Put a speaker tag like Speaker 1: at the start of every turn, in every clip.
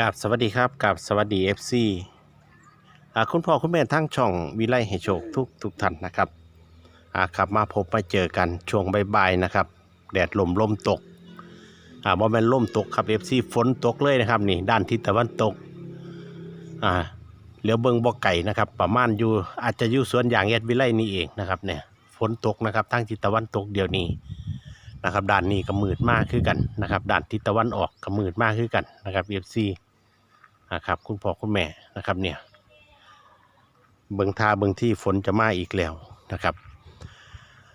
Speaker 1: กับสวัสดีครับกับสวัสดี FC อ่าคุณพ่อคุณแม่ทั้งช่องวิไลให้โชคทุกทุกท่านนะครับอ่าขับมาพบมาเจอกันช่วงบ่ายๆนะครับ แดดลมลมตกอ่าบ่แม่นลมตกครับ FC ฝนตกเลยนะครับนี่ด้านทิศตะวันตกอ่าเหลียวเบิงบ่อไก่นะครับ ประมาณอยู่อาจจะอยู่สวนยางแอดวิไลนี่เองนะครับเนี่ยฝนตกนะครับทางทิศตะวันตกเดี๋ยวนี้ นะครับด้านนี้ก็มืดมากขึ้นกันนะครับด้านทิศตะวันออกก็มืดมากขึ้นกันนะครับ FC นะครับคุณพ่อคุณแม่นะครับเนี่ยเบิงทาเบิงที่ฝนจะมาอีกแล้วนะครับ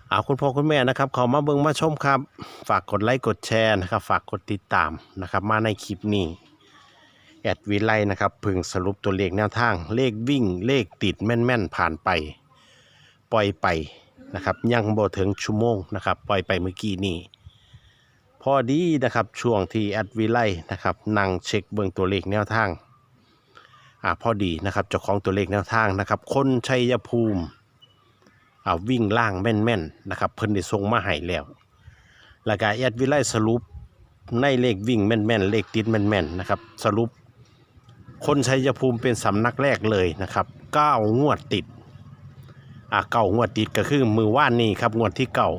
Speaker 1: เอาคุณพ่อคุณแม่นะครับเขามาเบิงมาชมครับ ฝากกดไลค์กดแชร์นะครับ ฝากกดติดตามนะครับ มาในคลิปนี้แอดวิไลนะครับพึงสรุปตัวเลขแนวทาง เลขวิ่งเลขติดแม่น ๆ ผ่านไป ปล่อยไป นะครับยังบ่ถึงชั่วโมงนะครับปล่อยไปเมื่อกี้นี้พอดีนะครับช่วงที่แอดวิไลนะครับนั่งเช็คเบิ่งตัวเลขแนวทางอ่าพอดีนะครับเจ้าของตัวเลขแนวทางนะครับ คนชัยภูมิอ่าวิ่งล่างแม่นๆนะครับเพิ่นได้ส่งมาให้แล้วแล้วก็แอดวิไลสรุปในเลขวิ่งแม่นๆเลขติดแม่นๆนะครับสรุปคนชัยภูมิเป็นสำนักแรกเลยนะครับเก้างวดติด อะเก่างวดติดก็คือมือว่านนี่ครับงวดที่เก่า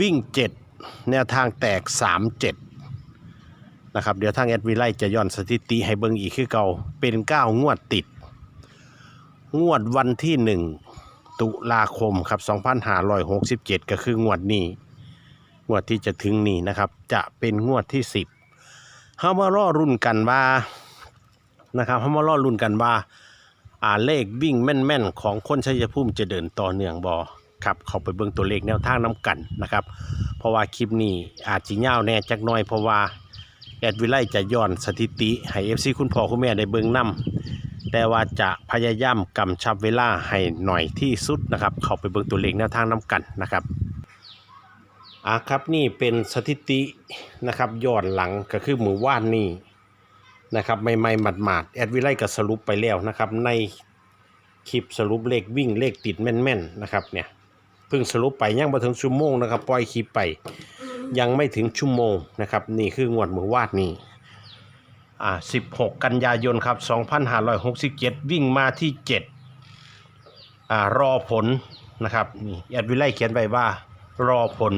Speaker 1: วิ่งเจ็ดแนวทางแตกสามเจ็ดนะครับเดี๋ยวทางแอดวิไลจะย้อนสถิติให้เบิ่งอีกคือเก่าเป็นเก้างวดติด งวดวันที่หนึ่งตุลาคมครับ2567 ก็คืองวดนี้ งวดที่จะถึงนี้นะครับ จะเป็นงวดที่สิบเฮามารอรุ่นกันว่านะครับเฮามารอรุ่นกันว่า อ่าเลขวิ่งแม่นๆ ของคนชัยภูมิจะเดินต่อเนื่องบอครับเขาไปเบิ่งตัวเลขแนวทางน้กันนะครับ เพราะว่าคลิปนี้อาจจะยาวแน่จักหน่อยเพราะว่าแอดวิไลจะย้อนสถิติให้เอฟซีคุณพ่อคุณแม่ได้เบิ่งนํแต่ว่าจะพยายามกำชับเวลาให้หน่อยที่สุดนะครับ เขาไปเบิ่งตัวเลขแนวทางน้กันนะครับอ่าครับนี่เป็นสถิตินะครับย้อนหลังก็คือหมู่ว่านนี่ นะครับใหม่ๆหมาดๆแอดวิไลก็สรุปไปแล้วนะครับ ในคลิปสรุปเลขวิ่งเลขติดแม่นๆนะครับเนี่ยเพิ่งสรุปไปยังมาถึงชั่วโมงนะครับปล่อยคลิปไปยังไม่ถึงชั่วโมงนะครับนี่คืองวดมือวาดนี่อ่า16 กันยายนครับ 2567 วิ่งมาที่ 7อ่ารอผลนะครับนี่แอดวิไลเขียนไว้ว่ารอผล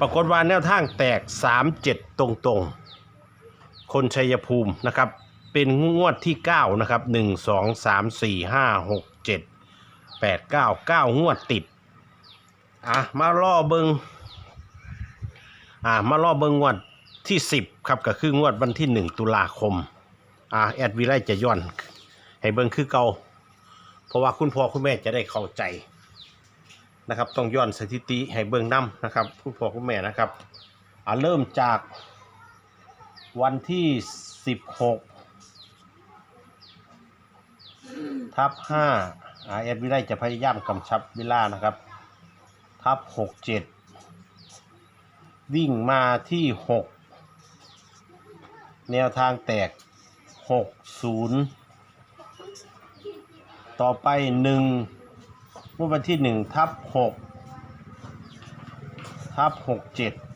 Speaker 1: ปรากฏว่าแนวทางแตก 37 ตรงๆ คนชัยภูมินะครับ เป็นงวดที่ 9 นะครับ 1 2 3 4 5 6 7 8 9 9 งวดติด อะ มาล่อเบิงอะ มาล่อเบิงงวดที่ 10 ครับก็คืองวดวันที่ 1 ตุลาคม อะ แอดวิไลจะย้อน ให้เบิงคือเก่าเพราะว่าคุณพ่อคุณแม่จะได้เข้าใจนะครับ ต้องย้อนสถิติให้เบิงนํนะครับ คุณพ่อคุณแม่นะครับอะเริ่มจาก วันที่ 16 ทับ5อาแอดวิไลจะพยายามกำชับเวลานะครับ ทับ 67 วิ่งมาที่ 6 แนวทางแตก 60 ต่อไป 1 เมื่อวันที่ 1 ทับ 6 ทับ 67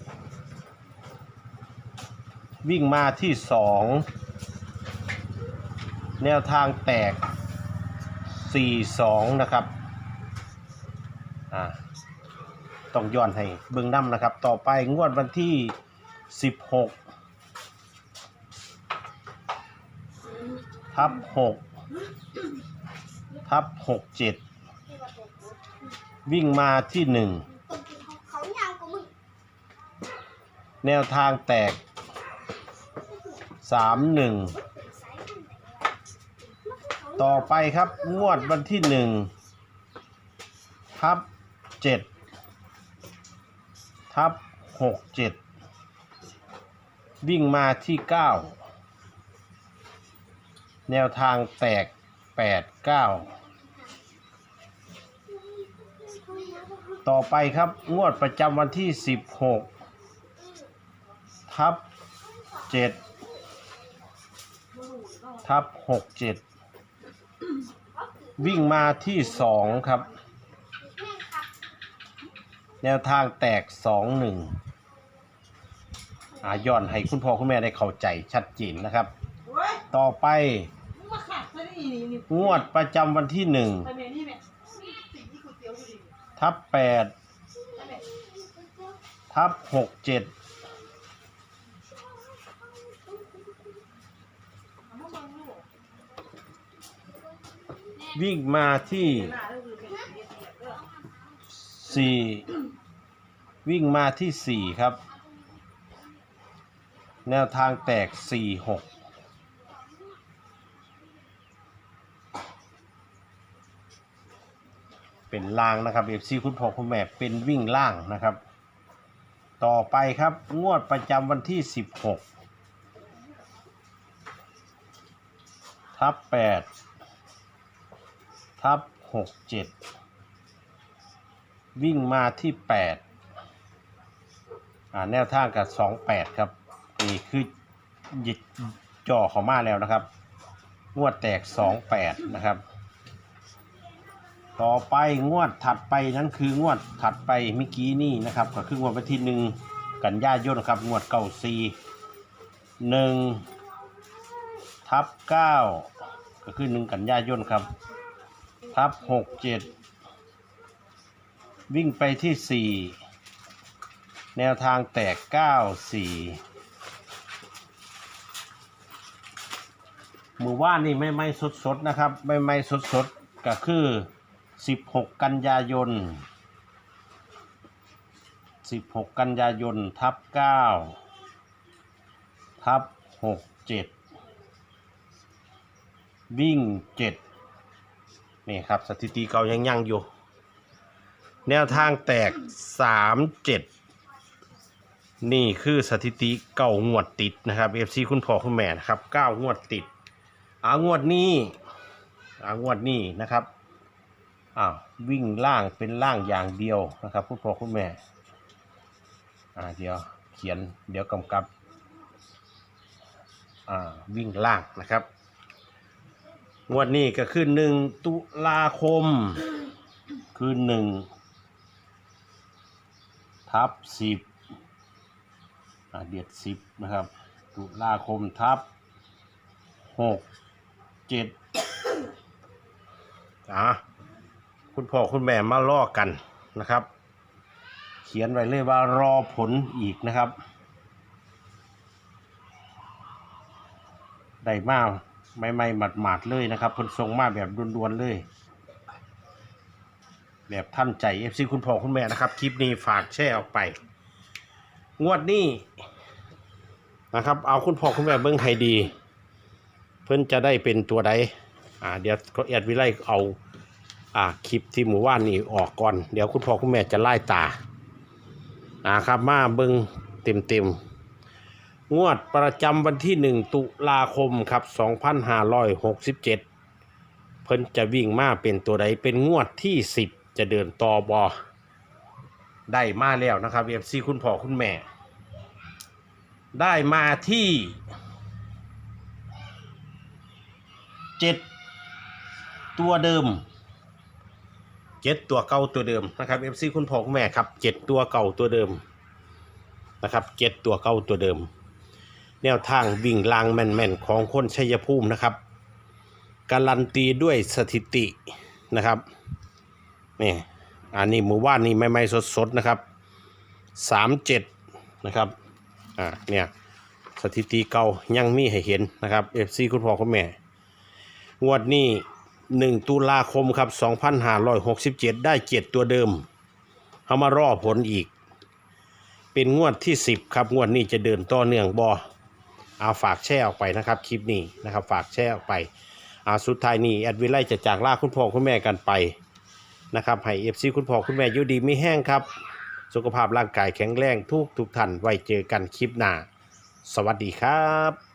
Speaker 1: วิ่งมาที่สองแนวทางแตกสี่สองนะครับ อ่า ต้องย้อนให้เบื้องน้ำนะครับ ต่อไปงวดวันที่สิบหกทับหกทับหกเจ็ดวิ่งมาที่หนึ่ง
Speaker 2: เขายาวกว่ามึง
Speaker 1: แนวทางแตก สามหนึ่งต่อไปครับ งวดวันที่หนึ่งทับเจ็ดทับหกเจ็ดวิ่งมาที่เก้าแนวทางแตกแปดเก้าต่อไปครับ งวดประจำวันที่สิบหกทับเจ็ด ทับหกเจ็ดวิ่งมาที่สองครับ แนวทางแตกสองหนึ่งอาย้อนให้คุณพ่อคุณแม่ได้เข้าใจชัดเจนนะครับ ต่อไป
Speaker 3: ง
Speaker 1: วดประจำวันที่หนึ่ง
Speaker 3: ทั
Speaker 1: บแปดทับหกเจ็ด
Speaker 3: เอามาเบิ่งลูก
Speaker 1: วิ่งมาที่
Speaker 3: สี่
Speaker 1: วิ่งมาที่สี่ครับ แนวทางแตกสี่หกเป็นล่างนะครับเอฟซีคุณพ่อคุณแม่เป็นวิ่งล่างนะครับ ต่อไปครับงวดประจำวันที่สิบหกทับแปด ทับหกเจ็ดวิ่งมาที่แปดอ่าแนวทางกับสองแปดครับนี่คือหยิบจ่อเขามาแล้วนะครับ งวดแตกสองแปดนะครับ ต่อไปงวดถัดไปนั้นคืองวดถัดไปเมื่อกี้นี่นะครับ ก็คืองวดวันที่หนึ่งกันยายนครับ งวดเก้าสี่หนึ่งทับเก้าก็คือหนึ่งกันยายนครับ ทับหกเจ็ดวิ่งไปที่สี่แนวทางแตกเก้าสี่มือว่านนี่ไม่ไม่สดสดนะครับ ไม่ไม่สดสดก็คือสิบหกกันยายนสิบหกกันยายนทับเก้าทับหกเจ็ดวิ่งเจ็ด นี่ครับสถิติเก่ายังยังอยู่ แนวทางแตกสามเจ็ดนี่คือสถิติเก้างวดติดนะครับ FC คุณพ่อคุณแม่นะครับเก้างวดติดอางวดนี้อางวดนี้นะครับอ้าววิ่งล่างเป็นล่างอย่างเดียวนะครับคุณพ่อคุณแม่อ่าเดี๋ยวเขียนเดี๋ยวกำกับอ่าวิ่งล่างนะครับ งวดนี้ก็คือหนึ่งตุลาคม คือหนึ่งทับสิบเดียดสิบนะครับ ตุลาคมทับหกเจ็ดอะคุณพ่อคุณแม่มาล่อกันนะครับ เขียนไว้เลยว่ารอผลอีกนะครับ ได้มา ไม่ไม่หมัดหมาดๆเลยนะครับเพิ่นส่งมาแบบด่วนๆเลย แบบท่านใจ FC คุณพ่อคุณแม่นะครับ คลิปนี้ฝากแชร์ออกไป งวดนี้นะครับ เอาคุณพ่อคุณแม่เบิ้งให้ดี เพิ่นจะได้เป็นตัวใดอ่าเดี๋ยวก็แอดวิไลเอาอ่าคลิปที่หมู่ว่านนี่ออกก่อน เดี๋ยวคุณพ่อคุณแม่จะไล่ตานะครับมาเบิ้งเต็มเต็มๆ งวดประจำวันที่หนึ่งตุลาคมครับ 2567 เพิ่นจะวิ่งมาเป็นตัวใดเป็นงวดที่สิบจะเดินต่อบอได้มาแล้วนะครับเอฟซีคุณพ่อคุณแม่ ได้มาที่เจ็ดตัวเดิมเจ็ดตัวเก่าตัวเดิมนะครับเอฟซีคุณพ่อคุณแม่ครับเจ็ดตัวเก่าตัวเดิมนะครับเจ็ดตัวเก่าตัวเดิม แนวทางวิ่งลางแม่นๆของคนชัยภูมินะครับการันตีด้วยสถิตินะครับนี่อันนี้หมู่บ้านนี่ไม่ไม่สดสดๆนะครับสามเจ็ดนะครับอ่าเนี่ยสถิติเก่ายังมีให้เห็นนะครับเอฟซีคุณพ่อคุณแม่ งวดนี้หนึ่งตุลาคมครับสองพันห้าร้อยหกสิบเจ็ดได้เจ็ดตัวเดิมเอามารอผลอีก เป็นงวดที่สิบครับ งวดนี้จะเดินต่อเนื่องบอ เอาฝากแช่ออกไปนะครับคลิปนี้นะครับฝากแช่ออกไปเอาสุดท้ายนี้แอดวิไลจะจากลาคุณพ่อคุณแม่กันไปนะครับให้เอฟซีคุณพ่อคุณแม่อยู่ดีไม่แห้งครับ สุขภาพร่างกายแข็งแรงทุกทุกท่านไว้เจอกันคลิปหน้า สวัสดีครับ